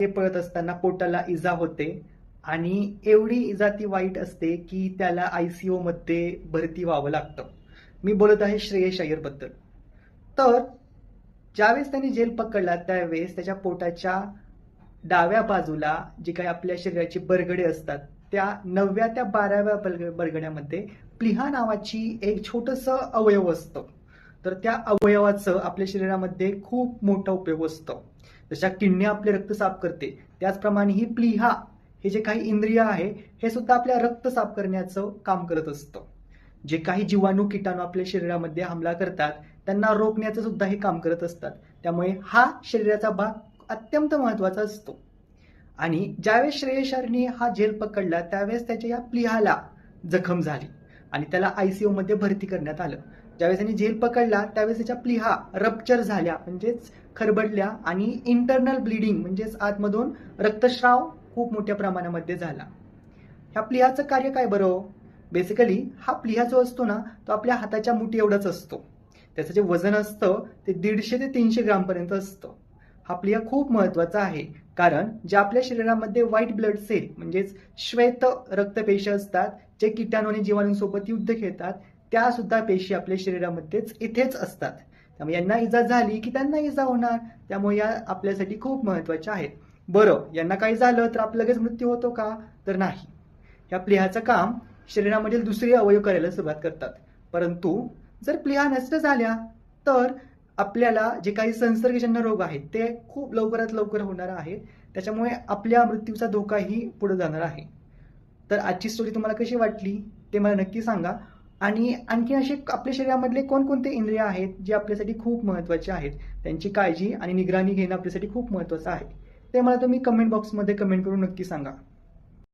ते पळत असताना पोटाला इजा होते आणि एवढी इजा ती वाईट असते की त्याला आयसीओ मध्ये भरती व्हावं लागतं. मी बोलत आहे श्रेयस अय्यरबद्दल तर ज्यावेळेस त्यांनी जेल पकडला त्यावेळेस त्याच्या पोटाच्या डाव्या बाजूला जे काही आपल्या शरीराची बरगडे असतात त्या नवव्या त्या बाराव्या बरग- बरगड्यामध्ये प्लिहा नावाची एक छोटस अवयव असतं. तर त्या अवयवाचं आपल्या शरीरामध्ये खूप मोठा उपयोग असतो. जशा किडनी आपले रक्त साफ करते त्याचप्रमाणे ही प्लिहा हे जे काही इंद्रिय आहे हे सुद्धा आपल्या रक्त साफ करण्याचं काम करत असतं. जे काही जीवाणू किटाणू आपल्या शरीरामध्ये हमला करतात त्यांना रोखण्याचं सुद्धा हे काम करत असतात. त्यामुळे हा शरीराचा भाग अत्यंत महत्त्वाचा असतो. आणि ज्यावेळेस श्रेयशारने हा झेल पकडला त्यावेळेस त्याच्या या प्लिहाला जखम झाली आणि त्याला आयसीयू मध्ये भरती करण्यात आलं. ज्यावेळेस त्यांनी जेल पकडला त्यावेळेस त्याच्या प्लिहा रप्चर झाल्या म्हणजेच खरबडल्या आणि इंटरनल ब्लिडिंग म्हणजेच आतमधून रक्तस्राव खूप मोठ्या प्रमाणामध्ये झाला. ह्या प्लिहाचं कार्य काय बरं? बेसिकली हा प्लिहा जो असतो ना तो आपल्या हाताच्या मुठी एवढाच असतो. त्याचं जे वजन असतं ते दीडशे ते तीनशे ग्रामपर्यंत असतं. हा प्लिहा खूप महत्त्वाचा आहे कारण जे आपल्या शरीरामध्ये व्हाईट ब्लड सेल म्हणजेच श्वेत रक्तपेशी असतात जे किटाणू आणि जीवाणूंसोबत युद्ध खेळतात त्या सुद्धा पेशी आपल्या शरीरामध्येच इथेच असतात. त्यामुळे यांना इजा झाली की त्यांना इजा होणार. त्यामुळे या आपल्यासाठी खूप महत्त्वाच्या आहेत. बरं यांना काही झालं तर आपला लगेच मृत्यू होतो का? तर नाही. या प्लिहाचं काम शरीरामधील दुसरे अवयव करायला सुरुवात करतात. परंतु जर प्लिहा नष्ट झाल्या तर आपल्याला जे काही संसर्गजन्य रोग आहेत ते खूप लवकरात लवकर होणार आहेत त्याच्यामुळे आपल्या मृत्यूचा धोकाही पुढे जाणार आहे. तर आजची स्टोरी तुम्हाला कशी वाटली ते मला नक्की सांगा. आणि आणखी असे आपल्या शरीरामधले कोणकोणते इंद्रिय आहेत जे आपल्यासाठी खूप महत्त्वाचे आहेत त्यांची काळजी आणि निगराणी घेणं आपल्यासाठी खूप महत्त्वाचं आहे. ते मला तुम्ही कमेंट बॉक्समध्ये कमेंट करून नक्की सांगा.